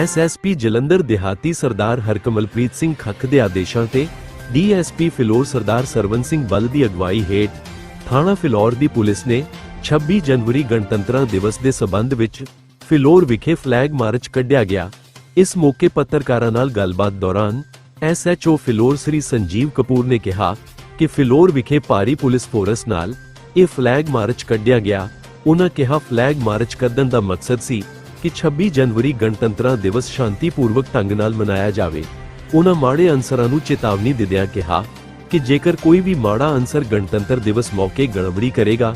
SSP Jalandhar ਦਿਹਾਤੀ ਸਰਦਾਰ ਹਰਕਮਲਪ੍ਰੀਤ ਸਿੰਘ ਖੱਖ ਦੇ ਆਦੇਸ਼ਾਂ ਤੇ ਡੀਐਸਪੀ ਫਿਲੌਰ ਸਰਦਾਰ ਸਰਵਨ ਸਿੰਘ ਬੱਲ ਦੀ ਅਗਵਾਈ ਹੇਠ ਥਾਣਾ ਫਿਲੌਰ ਦੀ ਪੁਲਿਸ ਨੇ 26 ਜਨਵਰੀ ਗਣਤੰਤਰਾ ਦਿਵਸ ਦੇ ਸਬੰਧ ਵਿੱਚ ਫਿਲੌਰ ਵਿਖੇ ਫਲੈਗ ਮਾਰਚ ਕੱਢਿਆ ਗਿਆ। ਇਸ ਮੌਕੇ ਪੱਤਰਕਾਰਾਂ ਨਾਲ ਗੱਲਬਾਤ ਦੌਰਾਨ ਐਸਐਚਓ ਫਿਲੌਰ ਸ੍ਰੀ ਸੰਜੀਵ ਕਪੂਰ ਨੇ ਕਿਹਾ ਕਿ ਫਿਲੌਰ ਵਿਖੇ ਭਾਰੀ ਪੁਲਿਸ ਫੋਰਸ ਨਾਲ ਇਹ ਫਲੈਗ ਮਾਰਚ ਕੱਢਿਆ ਗਿਆ। ਉਹਨਾਂ ਕਿਹਾ ਫਲੈਗ ਮਾਰਚ ਕੱਢਣ ਦਾ ਮਕਸਦ ਸੀ ਕਿ 26 ਜਨਵਰੀ ਗਣਤੰਤਰਾ ਦਿਵਸ ਸ਼ਾਂਤੀਪੂਰਵਕ ਢੰਗ ਨਾਲ ਮਨਾਇਆ ਜਾਵੇ। ਉਹਨਾਂ ਮਾੜੇ ਅਨਸਰਾਂ ਨੂੰ ਚੇਤਾਵਨੀ ਦਿੰਦਿਆਂ ਕਿਹਾ ਕਿ ਜੇਕਰ ਕੋਈ ਵੀ ਮਾੜਾ ਅਨਸਰ ਗਣਤੰਤਰ ਦਿਵਸ ਮੌਕੇ ਗੜਬੜੀ ਕਰੇਗਾ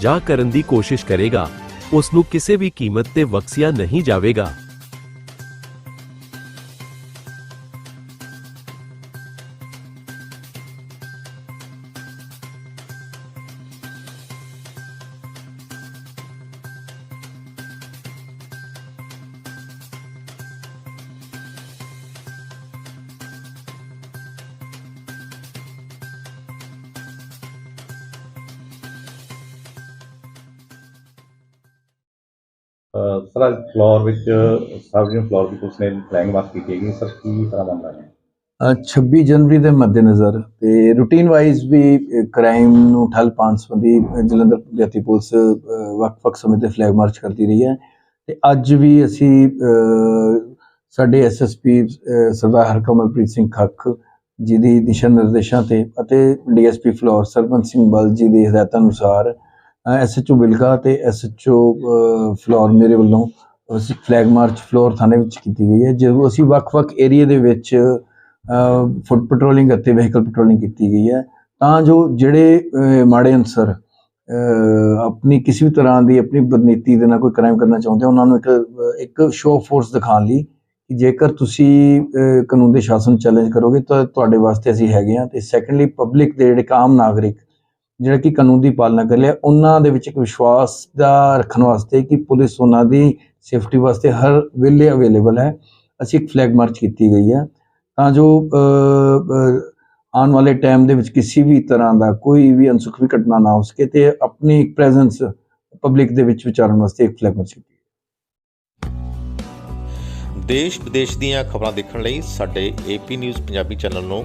ਜਾਂ ਕਰਨ ਦੀ ਕੋਸ਼ਿਸ਼ ਕਰੇਗਾ, ਉਸ ਨੂੰ ਕਿਸੇ ਵੀ ਕੀਮਤ ਤੇ ਬਖਸ਼ਿਆ ਨਹੀਂ ਜਾਵੇਗਾ। ਸਰ ਅੱਜ ਫਲੋਰ ਵਿੱਚ ਸਾਰਵਜਨਿਕ ਫਲੋਰ ਦੀ ਪੁਲਿਸ ਨੇ ਫਲੈਗ ਮਾਰਚ ਕੀਤੀ ਹੈਗੀ ਸਰ ਕੀ ਸਾਰਾ ਮਾਮਲਾ ਹੈ? 26 ਜਨਵਰੀ ਦੇ ਮੱਦੇਨਜ਼ਰ ਤੇ ਰੂਟੀਨ ਵਾਈਜ਼ ਵੀ ਕ੍ਰਾਈਮ ਨੂੰ ਠੱਲ ਪਾਉਣ ਸੰਬੰਧੀ ਜਲੰਧਰ ਜਾਤੀ ਪੁਲਿਸ ਅ, ਵੱਖ-ਵੱਖ ਸਮੇਂ ਤੇ ਫਲੈਗ ਮਾਰਚ ਕਰਦੀ ਰਹੀ ਹੈ। ਤੇ ਅੱਜ ਵੀ ਅਸੀਂ ਅ, ਸਾਡੇ ਐਸਐਸਪੀ ਸਰਦਾਰ ਹਰਕਮਲਪ੍ਰੀਤ ਸਿੰਘ ਖੱਖ ਜੀ ਦੀ ਦਿਸ਼ਾ ਨਿਰਦੇਸ਼ਾਂ ਤੇ ਅਤੇ ਡੀਐਸਪੀ ਫਲੋਰ ਸਰਪੰਚ ਸਿੰਘ ਬਲ ਜੀ ਦੀ ਹਦਾਇਤਾਂ ਅਨੁਸਾਰ ਐਸਐਚਓ ਬਿਲਗਾ ਤੇ ਐਸਐਚਓ ਫਲੋਰ ਮੇਰੇ ਵੱਲੋਂ ਅਸੀਂ ਫਲੈਗ ਮਾਰਚ ਫਲੋਰ ਥਾਣੇ ਵਿੱਚ ਕੀਤੀ ਗਈ ਹੈ। ਜਦੋਂ ਅਸੀਂ ਵੱਖ-ਵੱਖ ਏਰੀਆ ਦੇ ਵਿੱਚ ਫੁੱਟ ਪੈਟਰੋਲਿੰਗ ਅਤੇ ਵਹੀਕਲ ਪੈਟਰੋਲਿੰਗ ਕੀਤੀ ਗਈ ਹੈ, ਤਾਂ ਜੋ ਜਿਹੜੇ ਮਾੜੇ ਅਨਸਰ ਆਪਣੀ ਕਿਸੇ ਵੀ ਤਰ੍ਹਾਂ ਦੀ ਆਪਣੀ ਬਦਨੀਤੀ ਦੇ ਨਾਲ ਕੋਈ ਕ੍ਰਾਈਮ ਕਰਨਾ ਚਾਹੁੰਦੇ ਉਹਨਾਂ ਨੂੰ ਇੱਕ ਇੱਕ ਸ਼ੋਅ ਫੋਰਸ ਦਿਖਾਉਣ ਲਈ ਕਿ ਜੇਕਰ ਤੁਸੀਂ ਕਾਨੂੰਨ ਦੇ ਸ਼ਾਸਨ ਚੈਲੰਜ ਕਰੋਗੇ ਤਾਂ ਤੁਹਾਡੇ ਵਾਸਤੇ ਅਸੀਂ ਹੈਗੇ ਹਾਂ। ਤੇ ਸੈਕੰਡਲੀ ਪਬਲਿਕ ਦੇ ਜਿਹੜੇ ਆਮ ਨਾਗਰਿਕ ਜਿਹੜਾ ਕਿ ਕਾਨੂੰਨ ਦੀ ਪਾਲਣਾ ਕਰ ਲਿਆ ਉਹਨਾਂ ਦੇ ਵਿੱਚ ਇੱਕ ਵਿਸ਼ਵਾਸ ਦਾ ਰੱਖਣ ਵਾਸਤੇ ਕਿ ਪੁਲਿਸ ਉਹਨਾਂ ਦੀ ਸੇਫਟੀ ਵਾਸਤੇ ਹਰ ਵੇਲੇ ਅਵੇਲੇਬਲ ਹੈ। ਅਸੀਂ ਇੱਕ ਫਲੈਗ ਮਾਰਚ ਕੀਤੀ ਗਈ ਹੈ। ਤਾਂ ਜੋ ਆਉਣ ਵਾਲੇ ਟਾਈਮ ਦੇ ਵਿੱਚ ਕਿਸੇ ਵੀ ਤਰ੍ਹਾਂ ਦਾ ਕੋਈ ਵੀ ਅਨਸੁਖਵੀ ਘਟਨਾ ਨਾ ਹੋ ਸਕੇ ਤੇ ਆਪਣੀ ਪ੍ਰੈਜ਼ੈਂਸ ਪਬਲਿਕ ਦੇ ਵਿੱਚ ਵਿਚਾਰਨ ਵਾਸਤੇ ਇੱਕ ਫਲੈਗ ਮਾਰਚ ਕੀਤੀ ਦੇਸ਼ ਵਿਦੇਸ਼ ਦੀਆਂ ਖਬਰਾਂ ਦੇਖਣ ਲਈ ਸਾਡੇ ਏਪੀ ਨਿਊਜ਼ ਪੰਜਾਬੀ ਚੈਨਲ ਨੂੰ